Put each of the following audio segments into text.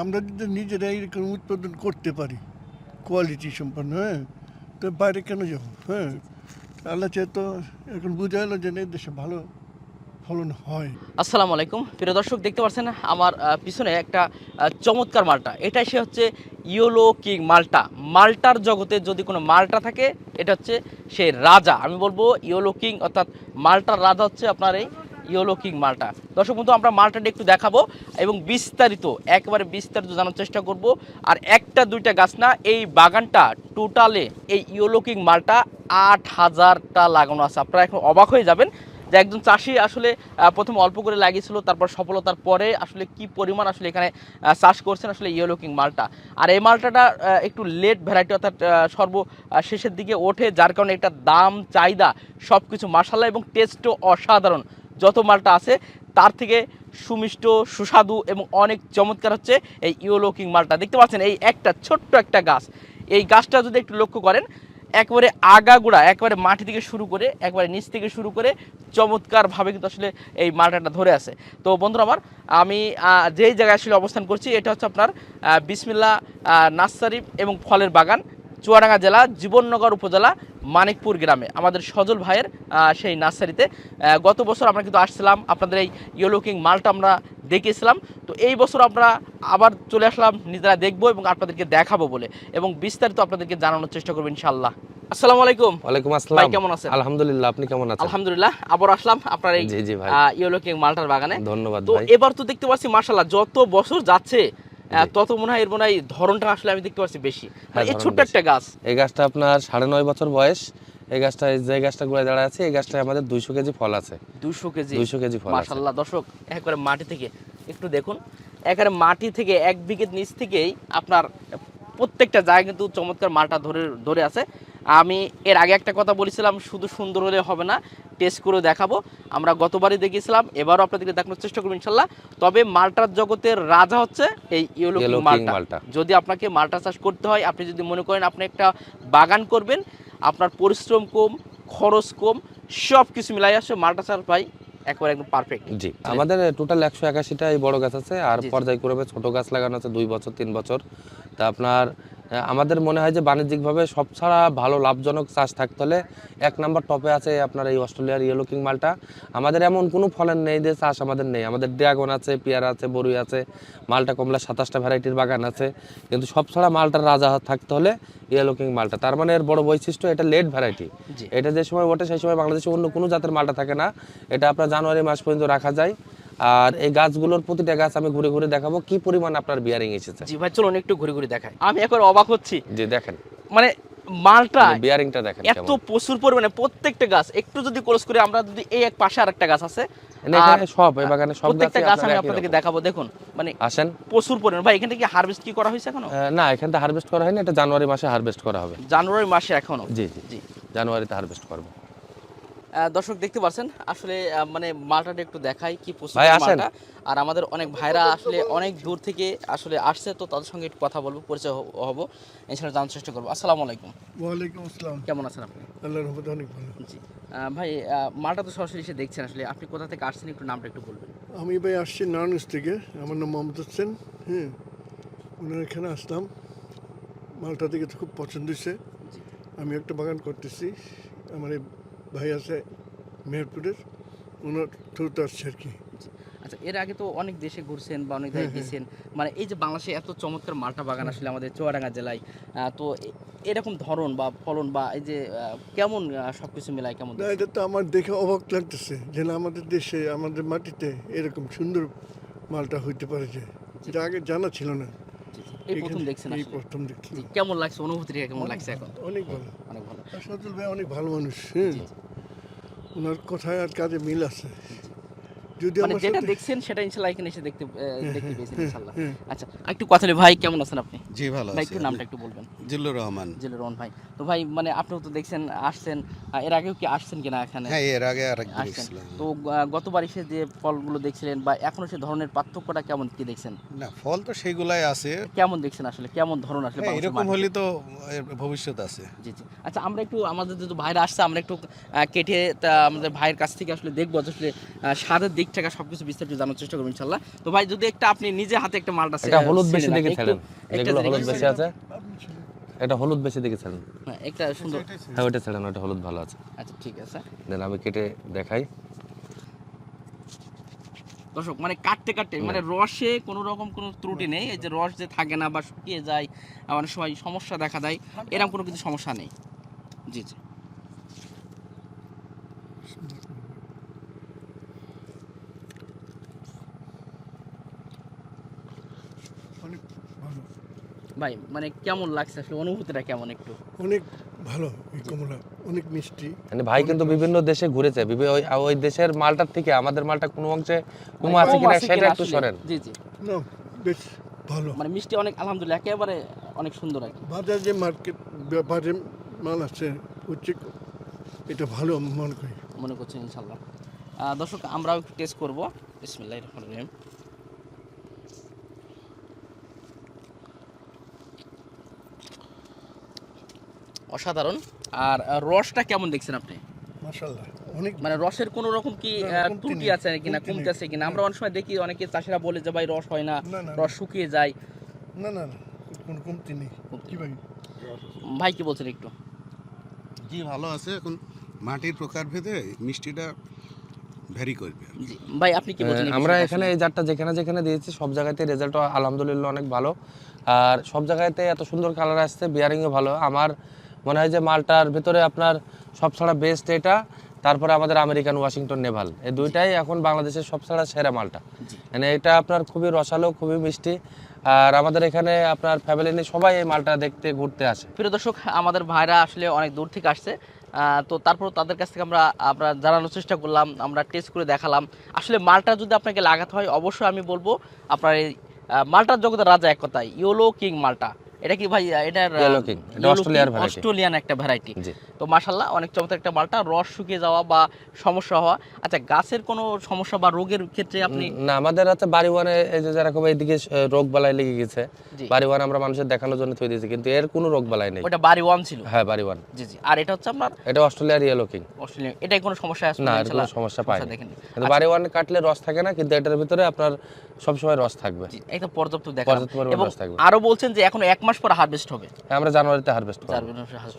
আমরা যদি নিজেরাই এরকম উৎপাদন করতে পারি কোয়ালিটি সম্পন্ন হ্যাঁ? তো বাইরে কেন যাব হ্যাঁ? আল্লাহ তো এখন বোঝা গেলো যে দেশে ভালো ফলন হয়। আসসালামু আলাইকুম। প্রিয় দর্শক, দেখতে পাচ্ছেন আমার পিছনে একটা চমৎকার মালটা। এটাই সে হচ্ছে ইয়োলো কিং মালটা। মালটার জগতে যদি কোনো মালটা থাকে, এটা হচ্ছে সে রাজা। আমি বলব ইয়োলো কিং, অর্থাৎ মালটার রাজা হচ্ছে আপনার এই ইয়োলো কিং মালটা। দর্শক বন্ধু, আমরা মালটাটা একটু দেখাবো এবং বিস্তারিত, একেবারে বিস্তারিত জানার চেষ্টা করব। আর একটা, দুইটা গাছ না, এই বাগানটা টোটালে এই ইয়োলো কিং মালটা আট হাজারটা লাগানো আছে। আপনারা এখন অবাক হয়ে যাবেন যে একজন চাষি আসলে প্রথম অল্প করে লাগিয়েছিল, তারপর সফলতার পরে আসলে কি পরিমাণ আসলে এখানে চাষ করছেন আসলে ইয়েলো কিং মালটা। আর এই মালটাটা একটু লেট ভ্যারাইটি অর্থাৎ সর্ব শেষের দিকে ওঠে, যার কারণে একটা দাম, চাহিদা সব কিছু মাসাল্লা এবং টেস্টও অসাধারণ। যত মালটা আছে, তার থেকে সুমিষ্ট, সুস্বাদু এবং অনেক চমৎকার হচ্ছে এই ইয়োলো কিং মালটা। দেখতে পাচ্ছেন এই একটা ছোট্ট একটা গাছ। এই গাছটা যদি একটু লক্ষ্য করেন, একবারে আগাগুড়া, একবারে মাটি থেকে শুরু করে, একবারে নিচ থেকে শুরু করে চমৎকারভাবে কিন্তু আসলে এই মালটাটা ধরে আছে। তো বন্ধুরা আমার, আমি যেই জায়গায় আসলে অবস্থান করছি, এটা হচ্ছে আপনার বিসমিল্লা নার্সারি এবং ফলের বাগান। চুয়াডাঙ্গা জেলা জীবননগর উপজেলা মানিকপুর গ্রামে। আমাদের সজল ভাইয়ের সেই নার্সারিতে। গত বছর আমরা কিন্তু আসছিলাম আপনাদের এই ইয়েলো কিং মালটা আমরা দেখিয়েছিলাম। তো এই বছর আমরা আবার চলে আসলাম নিজেরা দেখব এবং আপনাদেরকে দেখাবো বলে। এবং বিস্তারিত আপনাদেরকে জানানোর চেষ্টা করব ইনশাল্লাহ আসসালামু আলাইকুম। ওয়ালাইকুম ভাই আসসালাম। কেমন আছেন? আলহামদুলিল্লাহ আপনি কেমন আছেন? আলহামদুলিল্লাহ আবার আসলাম আপনার এই জি জি ভাই। ইয়েলো মালটার বাগানে। ধন্যবাদ তো এবার তো দেখতে পাচ্ছি মার্শাল্লাহ যত বছর যাচ্ছে। তত মনে হয় এর মনে হয় ধরনটা আসলে আমি দেখতে পাচ্ছি বেশি। মানে হ্যাঁ, এই ছোট্ট একটা গাছ। এই গাছটা আপনার সাড়ে নয় বছর বয়স। এই গাছটা যে গাছটা আছে এই গাছটায় আমাদের দুইশো কেজি ফল আছে। কেজি? দুইশো কেজি ফল আছে। মাশাল্লাহ দর্শক একবারে মাটি থেকে একটু দেখুন একেবারে মাটি থেকে এক বিঘের নিচ থেকেই আপনার প্রত্যেকটা জায়গায় কিন্তু চমৎকার মালটা ধরে ধরে আছে। আমি এর আগে একটা কথা বলেছিলাম শুধু সুন্দর হলে হবে না টেস্ট করে দেখাবো। আমরা গতবারই দেখিয়েছিলাম এবারও আপনাদেরকে দেখানোর চেষ্টা করব ইনশাল্লাহ। তবে মালটার জগতের রাজা হচ্ছে এই ইয়েলো মালটা। যদি আপনাকে মালটা চাষ করতে হয় আপনি যদি মনে করেন আপনি একটা বাগান করবেন আপনার পরিশ্রম কম খরচ কম সব কিছু মিলাই আসে মালটা চাষ ভাই একবার একদম পারফেক্ট জি আমাদের টোটাল একশো একাশিটা এই বড় গাছ আছে আর। পর্যায়ক্রমে ছোট গাছ লাগানো আছে দুই বছর তিন বছর। তা আপনার আমাদের মনে হয় যে বাণিজ্যিকভাবে সব ছাড়া ভালো লাভজনক চাষ থাকতে হলে এক নাম্বার টপে আছে আপনার এই অস্ট্রেলিয়ার ইয়েলো কিং মালটা। আমাদের এমন কোনো ফলের নেই যে চাষ আমাদের নেই। আমাদের ড্রাগন আছে পেয়ারা আছে বরুই আছে মালটা কমলা সাতাশটা ভ্যারাইটির বাগান আছে। কিন্তু সব ছাড়া মালটার রাজা থাকতে হলে ইয়েলো কিং মালটা। তার মানে এর বড় বৈশিষ্ট্য এটা লেট ভ্যারাইটি এটা যে সময় ওঠে সেই সময় বাংলাদেশে অন্য কোনো জাতের মালটা থাকে না। এটা আপনার জানুয়ারি মাস পর্যন্ত রাখা যায়। আর এই গাছগুলোর প্রতিটা গাছ আমি ঘুরে ঘুরে দেখাবো। কি পরিমাণ আপনার বিয়ারিং এসেছে? জি ভাই চলুন একটু ঘুরে ঘুরে দেখাই। আমি একবার অবাক হচ্ছি। যে দেখেন। মানে মালটা বিয়ারিংটা দেখেন এত প্রচুর পরিমাণে প্রত্যেকটা গাছ একটু যদি ক্লোজ করে আমরা যদি এই এক পাশে আরেকটা গাছ আছে মানে এখানে সব এই বাগানে সব প্রত্যেকটা গাছ আমি আপনাদেরকে দেখাবো দেখুন। মানে আসেন। প্রচুর পরিমাণ। ভাই এখান থেকে হারভেস্ট কি করা হয়েছে এখনও? না এখান থেকে হারভেস্ট করা হয়নি এটা জানুয়ারি মাসে হারভেস্ট করা হবে। জানুয়ারি মাসে এখনও? জি জি। জানুয়ারিতে হারভেস্ট করব। দর্শক দেখতে পাচ্ছেন আসলে মানে মালটাটা একটু দেখাই কি। মালটা। আর আমাদের অনেক ভাইরা আসলে অনেক দূর থেকে আসলে আসছে তো তাদের সঙ্গে একটু কথা বলব পরিচয় হব। এছাড়া জানার চেষ্টা করব। আসসালামু আলাইকুম। ওয়ালাইকুম আসসালাম। কেমন আছেন আপনি? আল্লাহর রহমতে অনেক ভালো। জি। ভাই মালটা তো সরাসরি এসে দেখছেন আসলে। আপনি কোথা থেকে আসছেন একটু নামটা একটু বলবেন। আমি ভাই আসছি নারায়ণগঞ্জ থেকে। আমার নাম মোহাম্মদ হোসেন হ্যাঁ। ওনার এখানে আসলাম। মালটা থেকে তো খুব পছন্দ হয়েছে। আমি একটা বাগান করতেছি। আমার এই ভাই আছে মেহেরপুরের ওনার থ্রুতে আসছে আর কি। আচ্ছা এর আগে তো অনেক দেশে ঘুরছেন বা অনেক জায়গায় গেছেন। মানে এই যে বাংলাদেশে এত চমৎকার মালটা বাগান আসলে আমাদের চুয়াডাঙ্গা জেলায় তো এরকম ধরন বা ফলন বা এই যে কেমন সব কিছু মিলায় কেমন এটা তো আমার দেখে অবাক লাগতেছে যে না আমাদের দেশে আমাদের মাটিতে এরকম সুন্দর মালটা হইতে পারে যে। এটা আগে জানা ছিল না। এই প্রথম দেখছেন এই প্রথম দেখছি। কেমন লাগছে? অনুভূতিটা কেমন লাগছে এখন? অনেক ভালো। অনেক ভালো। সজল ভাই অনেক ভালো মানুষ হ্যাঁ। ওনার কথায় আর কাজে মিল আছে। যদি মানে যেটা দেখছেন সেটা এখানে এসে দেখতে দেখতে পেয়েছেন হ্যাঁ। আচ্ছা একটু কথা বলি। ভাই কেমন আছেন আপনি? জি ভালো আছি। একটু নামটা একটু বলবেন। জিল্লুর রহমান। জেলের রহমান ভাই। তো ভাই মানে আপনিও তো দেখছেন আসছেন। এর আগেও কি আসছেন কিনা এখানে? হ্যাঁ এর আগে আরেকবার আসছেন। এসেছিলাম তো গতবার এসে যে ফলগুলো দেখছিলেন বা এখনও সে ধরনের পার্থক্যটা কেমন কি দেখছেন? না ফল তো সেগুলাই আছে। কেমন দেখছেন আসলে? কেমন ধরন আসলে হ্যাঁ, এরকম হলে তো ভবিষ্যৎ আছে। জি জি। আচ্ছা আমরা একটু আমাদের যেহেতু ভাইরা আসছে আমরা একটু কেটে আমাদের ভাইয়ের কাছ থেকে আসলে দেখব আসলে স্বাদের দিক থেকে সবকিছু বিস্তারিত জানার চেষ্টা করব ইনশাল্লাহ তো ভাই যদি একটা আপনি নিজে হাতে একটা মালটা এটা হলুদ বেশি দেখে একটা যেগুলো হলুদ বেশি আছে। এটা হলুদ বেশি দেখে ছেড়েন হ্যাঁ, একটা সুন্দর হ্যাঁ ওইটা ছেড়েন ওটা হলুদ ভালো আছে। আচ্ছা ঠিক আছে। দেন আমি কেটে দেখাই। দর্শক মানে কাটতে কাটতে মানে রসে কোনো রকম কোনো ত্রুটি নেই। এই যে রস যে থাকে না বা শুকিয়ে যায় আবার অনেক সময় সমস্যা দেখা দেয় এরকম কোনো কিছু সমস্যা নেই। জি জি অনেক ভালো ভাই মানে কেমন লাগছে আসলে? অনুভূতিটা কেমন একটু? অনেক ভালো এই কমলা অনেক মিষ্টি মানে ভাই কিন্তু বিভিন্ন দেশে ঘুরেছে ওই দেশের মালটার থেকে আমাদের মালটা কোনো অংশে কম আছে কিনা সেটা একটু? সরেন জি জি। না বেশ ভালো। মানে মিষ্টি অনেক আলহামদুলিল্লাহ একেবারে অনেক সুন্দর আর কি। বাজার যে মার্কেট বাজারে মাল আছে হচ্ছে এটা ভালো আমি মনে করি। মনে করছেন ইনশাল্লাহ। দর্শক আমরাও একটু টেস্ট করব। বিসমিল্লাহ রহমান রহিম। অসাধারণ। আর রসটা কেমন দেখছেন আপনি? অনেক মানে রসের কোনো রকম কি ত্রুটি আছে কিনা কমতি আছে কিনা? আমরা অনেক সময় দেখি অনেকে চাষিরা বলে যে ভাই রস হয় না রস শুকিয়ে যায়। না না না কোনো কমতি নেই। কি ভাই? ভাই কি বলছেন একটু? জি ভালো আছে। এখন মাটির প্রকার ভেদে মিষ্টিটা ভ্যারি করবে। জি ভাই আপনি কি বলছেন হ্যাঁ, আমরা এখানে এই জারটা যেখানে যেখানে দিয়েছি সব জায়গাতে রেজাল্ট আলহামদুলিল্লাহ অনেক ভালো। আর সব জায়গাতে এত সুন্দর কালার আসছে বিয়ারিংও ভালো। আমার মনে হয় যে মালটার ভিতরে আপনার সব ছাড়া বেস্ট এটা তারপরে আমাদের আমেরিকান ওয়াশিংটন নেভাল। এই দুইটাই এখন বাংলাদেশের সব ছাড়া সেরা মালটা। মানে এটা আপনার খুবই রসালো খুবই মিষ্টি। আর আমাদের এখানে আপনার ফ্যামিলি নিয়ে সবাই এই মালটা দেখতে ঘুরতে আসে। প্রিয় দর্শক আমাদের ভাইরা আসলে অনেক দূর থেকে আসছে। তো তারপর তাদের কাছ থেকে আমরা আমরা জানানোর চেষ্টা করলাম আমরা টেস্ট করে দেখালাম। আসলে মালটা যদি আপনাকে লাগাতে হয় অবশ্যই আমি বলব আপনার এই মালটার জগতের রাজা এক কথায় ইয়োলো কিং মালটা। এটা কি ভাই এটার এটা। অস্ট্রেলিয়ান একটা ভ্যারাইটি তো মাশাল্লাহ অনেক চমৎকার একটা মালটা রস শুকিয়ে যাওয়া বা সমস্যা হওয়া। আচ্ছা গাছের কোনো সমস্যা বা রোগের ক্ষেত্রে আপনি না আমাদের আছে বাড়ি ওয়ানে এই যে যেরকম এইদিকে রোগ বালাই লেগে গেছে। জি। বাড়ি ওয়ান আমরা মানুষের দেখানোর জন্য থই দিয়েছি কিন্তু এর কোনো রোগ বালাই নেই। ওটা বাড়ি ওয়ান ছিল? হ্যাঁ বাড়ি ওয়ান। জি জি। আর এটা হচ্ছে আপনার? এটা অস্ট্রেলিয়ার ইয়েলো কিং অস্ট্রেলিয়া এটাই কোনো সমস্যা আসলে না কোনো সমস্যা পাই দেখেনি কিন্তু বাড়ি ওয়ান কাটলে রস থাকে না কিন্তু এটার ভিতরে আপনার সবসময় রস থাকবে। তো পর্যাপ্ত দেখা এবং রস থাকবে। আরও বলছেন যে এখন এক মাস পরে হারভেস্ট হবে। আমরা জানুয়ারিতে হারভেস্ট করব।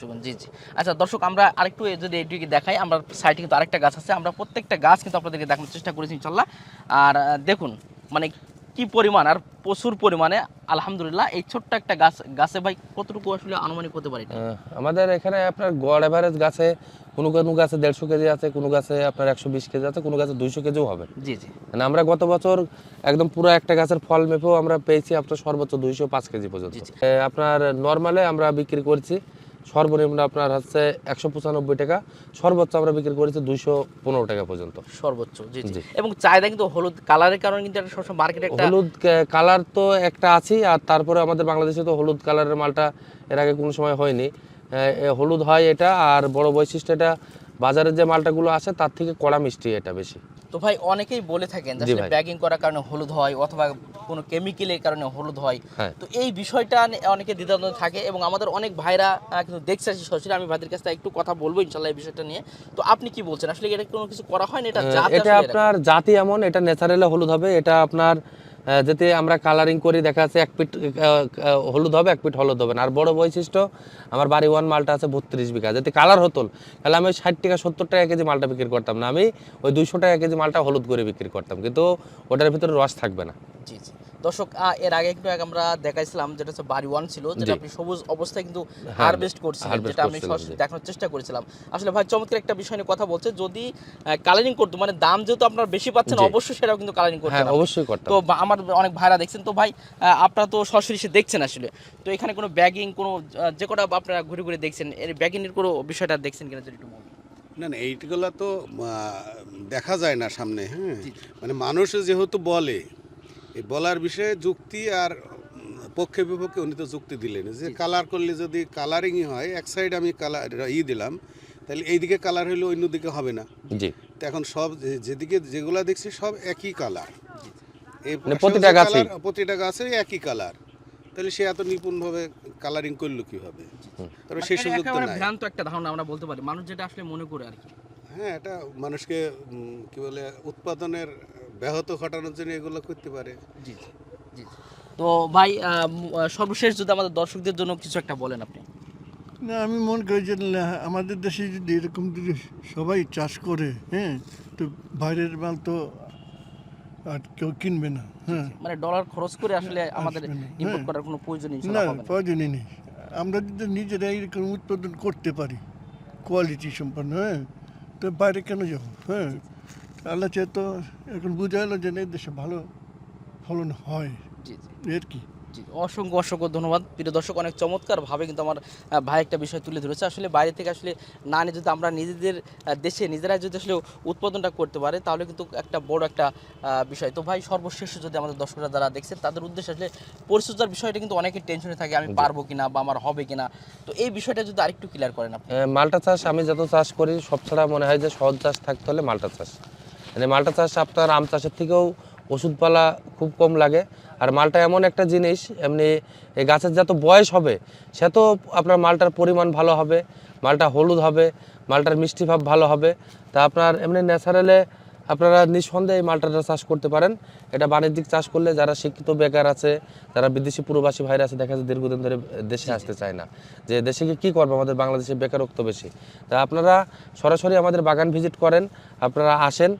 করবেন। জি জি। আচ্ছা দর্শক আমরা আরেকটু যদি এটিকে দেখাই আমরা সাইডে কিন্তু আরেকটা গাছ আছে আমরা প্রত্যেকটা গাছ কিন্তু আপনাদেরকে দেখানোর চেষ্টা করেছি ইনশাল্লাহ আর দেখুন মানে কি পরিমাণ আর প্রচুর পরিমাণে আলহামদুলিল্লাহ এই ছোট্ট একটা গাছ গাছে ভাই কতটুকু আসলে আনুমানিক হতে পারে আমাদের এখানে আপনার গড় এভারেজ গাছে কোনো কোনো গাছে দেড়শো কেজি আছে কোনো গাছে আপনার একশো বিশ কেজি আছে কোনো গাছে দুইশো কেজিও হবে। জি জি। মানে আমরা গত বছর একদম পুরো একটা গাছের ফল মেপেও আমরা পেয়েছি আপনার সর্বোচ্চ দুইশো পাঁচ কেজি পর্যন্ত। আপনার নর্মালে আমরা বিক্রি করছি। সর্বনিম্ন আপনার হচ্ছে একশো পঁচানব্বই টাকা। সর্বোচ্চ আমরা বিক্রি করেছি দুইশো পনেরো টাকা পর্যন্ত। সর্বোচ্চ জি জি। এবং চাহিদা কিন্তু হলুদ কালারের কারণে কিন্তু এটা সবসময় মার্কেটে একটা হলুদ কালার তো একটা আছেই আর তারপরে আমাদের বাংলাদেশে তো হলুদ কালারের মালটা এর আগে কোনো সময় হয়নি। হলুদ হয় এটা আর বড় বৈশিষ্ট্য এটা বাজারের যে মালটাগুলো আছে তার থেকে কড়া মিষ্টি এটা বেশি। তো ভাই অনেকেই বলে থাকেন যে। ব্যাগিং করার কারণে হলুদ হয় অথবা কোনো কেমিক্যালের কারণে হলুদ হয়। হ্যাঁ। তো এই বিষয়টা অনেকে দ্বিধাদ্বন্দ্ব থাকে এবং আমাদের অনেক ভাইরা কিন্তু দেখছে সরাসরি। আমি ভাইদের কাছে একটু কথা বলব ইনশাল্লাহ এই বিষয়টা নিয়ে। তো আপনি কি বলছেন? আসলে এটা কোনো কিছু করা হয় না? এটা এটা আপনার জাতি এমন এটা ন্যাচারালি হলুদ হবে এটা আপনার যাতে আমরা কালারিং করি, দেখা যাচ্ছে এক পিট হলুদ হবে, এক পিট হলুদ হবে না। আর বড় বৈশিষ্ট্য, আমার বাড়ি ওয়ান মালটা আছে বত্রিশ বিঘা। যদি কালার হতো তাহলে আমি ষাট টাকা সত্তর টাকা কেজি মালটা বিক্রি করতাম না। আমি ওই দুইশো টাকা কেজি মালটা হলুদ করে বিক্রি করতাম। কিন্তু ওটার ভিতরে রস থাকবে না। জি জি। দর্শক আহ, এর আগে একটু আগে আমরা দেখাইছিলাম যেটা হচ্ছে বাড়ি ওয়ান ছিল যেটা আপনি সবুজ অবস্থায় কিন্তু হারভেস্ট করছিলেন harvest যেটা আমি সরাসরি দেখানোর চেষ্টা করেছিলাম। আসলে ভাই চমৎকার একটা বিষয় নিয়ে কথা বলছে যদি কালারিং করতো মানে দাম যেহেতু আপনার বেশি পাচ্ছেন অবশ্যই সেটাও কিন্তু কালারিং করতে হ্যাঁ অবশ্যই করতাম। তো আমার অনেক ভাইরা দেখছেন তো ভাই আপনারা তো সরাসরি সে দেখছেন আসলে। তো এখানে কোনো ব্যাগিং কোনো যে কটা আপনারা ঘুরে ঘুরে দেখছেন এর ব্যাগিংয়ের কোনো বিষয়টা দেখছেন কিনা যদি একটু বলেন। না না এইগুলো তো দেখা যায় না সামনে হ্যাঁ? মানে মানুষ যেহেতু বলে এই বলার বিষয়ে যুক্তি আর পক্ষে বিপক্ষে উনি তো যুক্তি দিলেন। যে কালার করলে যদি কালারিংই হয় এক সাইড আমি কালার ই দিলাম তাহলে এইদিকে কালার হইলে অন্যদিকে হবে না। জি। তো এখন সব যেদিকে যেগুলা দেখছি সব একই কালার এই মানে প্রতিটা colour, প্রতিটা গাছে একই কালার তাহলে সে এত নিপুণভাবে কালারিং করল কীভাবে? তবে সেই মানে সুযোগ তো নাই। ভ্রান্ত একটা ধারণা আমরা বলতে পারি। মানুষ যেটা আসলে মনে করে আর কি। হ্যাঁ এটা মানুষকে কি বলে উৎপাদনের ব্যাহত ঘটানোর জন্য এগুলো করতে পারে। জি জি জি তো ভাই সর্বশেষ যদি আমাদের দর্শকদের জন্য কিছু একটা বলেন আপনি। না আমি মনে করি যে আমাদের দেশে যদি এরকম যদি সবাই চাষ করে হ্যাঁ তো বাইরের মাল তো আর কেউ কিনবে না হ্যাঁ। মানে ডলার খরচ করে আসলে আমাদের ইম্পোর্ট হ্যাঁ। করার কোনো প্রয়োজন না না। প্রয়োজনই নেই। আমরা যদি নিজেরা এরকম উৎপাদন করতে পারি কোয়ালিটি সম্পন্ন হ্যাঁ তো বাইরে কেন যাব হ্যাঁ? আল্লাহ চেয়ে তো এখন বোঝা গেলো যে এই দেশে ভালো ফলন হয়। জি জি। এর কি? জি অসংখ্য অসংখ্য ধন্যবাদ। প্রিয় দর্শক অনেক চমৎকার ভাবে কিন্তু আমার ভাই একটা বিষয় তুলে ধরেছে। আসলে বাইরে থেকে আসলে না নিয়ে যদি আমরা নিজেদের দেশে নিজেরাই যদি আসলে উৎপাদনটা করতে পারে তাহলে কিন্তু একটা বড় একটা বিষয়। তো ভাই সর্বশেষ যদি আমাদের দর্শকরা যারা দেখছে তাদের উদ্দেশ্যে আসলে পরিচর্যার বিষয়টা কিন্তু অনেকের টেনশনে থাকে আমি পারব কিনা বা আমার হবে কিনা। তো এই বিষয়টা যদি আরেকটু ক্লিয়ার করেন আপনি। মালটা চাষ আমি যত চাষ করি সব ছাড়া মনে হয় যে সহজ চাষ থাকতে হলে মালটা চাষ। মানে মালটা চাষ আপনার আম চাষের থেকেও ওষুধপালা খুব কম লাগে। আর মালটা এমন একটা জিনিস এমনি এই গাছের যত বয়স হবে সে তো আপনার মালটার পরিমাণ ভালো হবে মালটা হলুদ হবে মালটার মিষ্টি ভাব ভালো হবে। তা আপনার এমনি ন্যাচারালে আপনারা নিঃসন্দেহে এই মালটাটা চাষ করতে পারেন। এটা বাণিজ্যিক চাষ করলে যারা শিক্ষিত বেকার আছে যারা বিদেশি প্রবাসী ভাইরা আছে দেখা যায় দীর্ঘদিন ধরে দেশে আসতে চায় না। যে দেশে গিয়ে কী করব আমাদের বাংলাদেশে বেকারত্ব বেশি? তা আপনারা সরাসরি আমাদের বাগান ভিজিট করেন আপনারা আসেন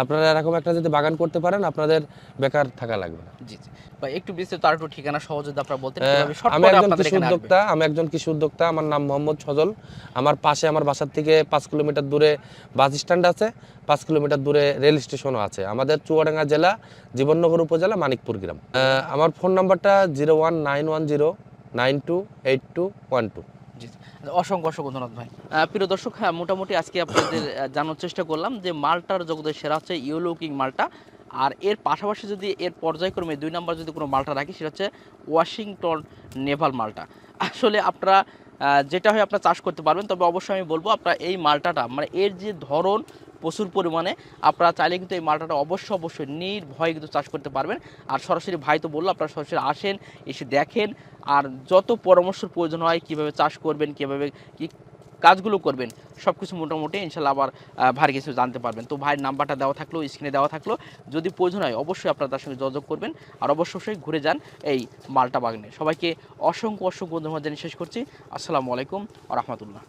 আপনারা এরকম একটা যদি বাগান করতে পারেন আপনাদের বেকার থাকা লাগবে না। জি জি। বা একটু বিস্তারিত আর একটু ঠিকানা সহজ যদি আপনারা short আমি একজন কৃষি উদ্যোক্তা আমি একজন কৃষি উদ্যোক্তা আমার নাম মোহাম্মদ সজল। আমার পাশে আমার বাসার থেকে পাঁচ কিলোমিটার দূরে বাস স্ট্যান্ড আছে পাঁচ কিলোমিটার দূরে রেল স্টেশনও আছে। আমাদের চুয়াডাঙ্গা জেলা জীবননগর উপজেলা মানিকপুর গ্রাম। আমার ফোন নাম্বারটা zero one nine one zero nine two eight two one two. অসংখ্য অসংখ্য ধন্যবাদ ভাই। প্রিয় দর্শক হ্যাঁ মোটামুটি আজকে আপনাদের জানার চেষ্টা করলাম যে মালটার জগতের সেরা হচ্ছে ইয়েলো কিং মালটা। আর এর পাশাপাশি যদি এর পর্যায়ক্রমে দুই নাম্বার যদি কোনো মালটা রাখি, সেটা হচ্ছে ওয়াশিংটন নেভাল মালটা। আসলে আপনারা যেটা হয় আপনারা চাষ করতে পারবেন, তবে অবশ্যই আমি বলব আপনারা এই মালটাটা মানে এর যে ধরন প্রচুর পরিমাণে। আপনারা চাইলে কিন্তু এই মালটাটা অবশ্যই অবশ্যই নির্ভয়ে কিন্তু চাষ করতে পারবেন। আর সরাসরি ভাই তো বলল, আপনারা সরাসরি আসেন, এসে দেখেন। আর যত পরামর্শের প্রয়োজন হয়, কীভাবে চাষ করবেন, কীভাবে কী কাজগুলো করবেন সব কিছু মোটামুটি ইনশাল্লাহ আবার ভার কিছু জানতে পারবেন। তো ভাইয়ের নাম্বারটা দেওয়া থাকল স্ক্রিনে দেওয়া থাকল। যদি প্রয়োজন হয়, অবশ্যই আপনারা তার সঙ্গে যোগাযোগ করবেন। আর অবশ্যই ঘুরে যান এই মালটা বাগানে। সবাইকে অসংখ্য অসংখ্য ধন্যবাদ জানিয়ে শেষ করছি। আসসালামু আলাইকুম আ রহমতুল্লাহ।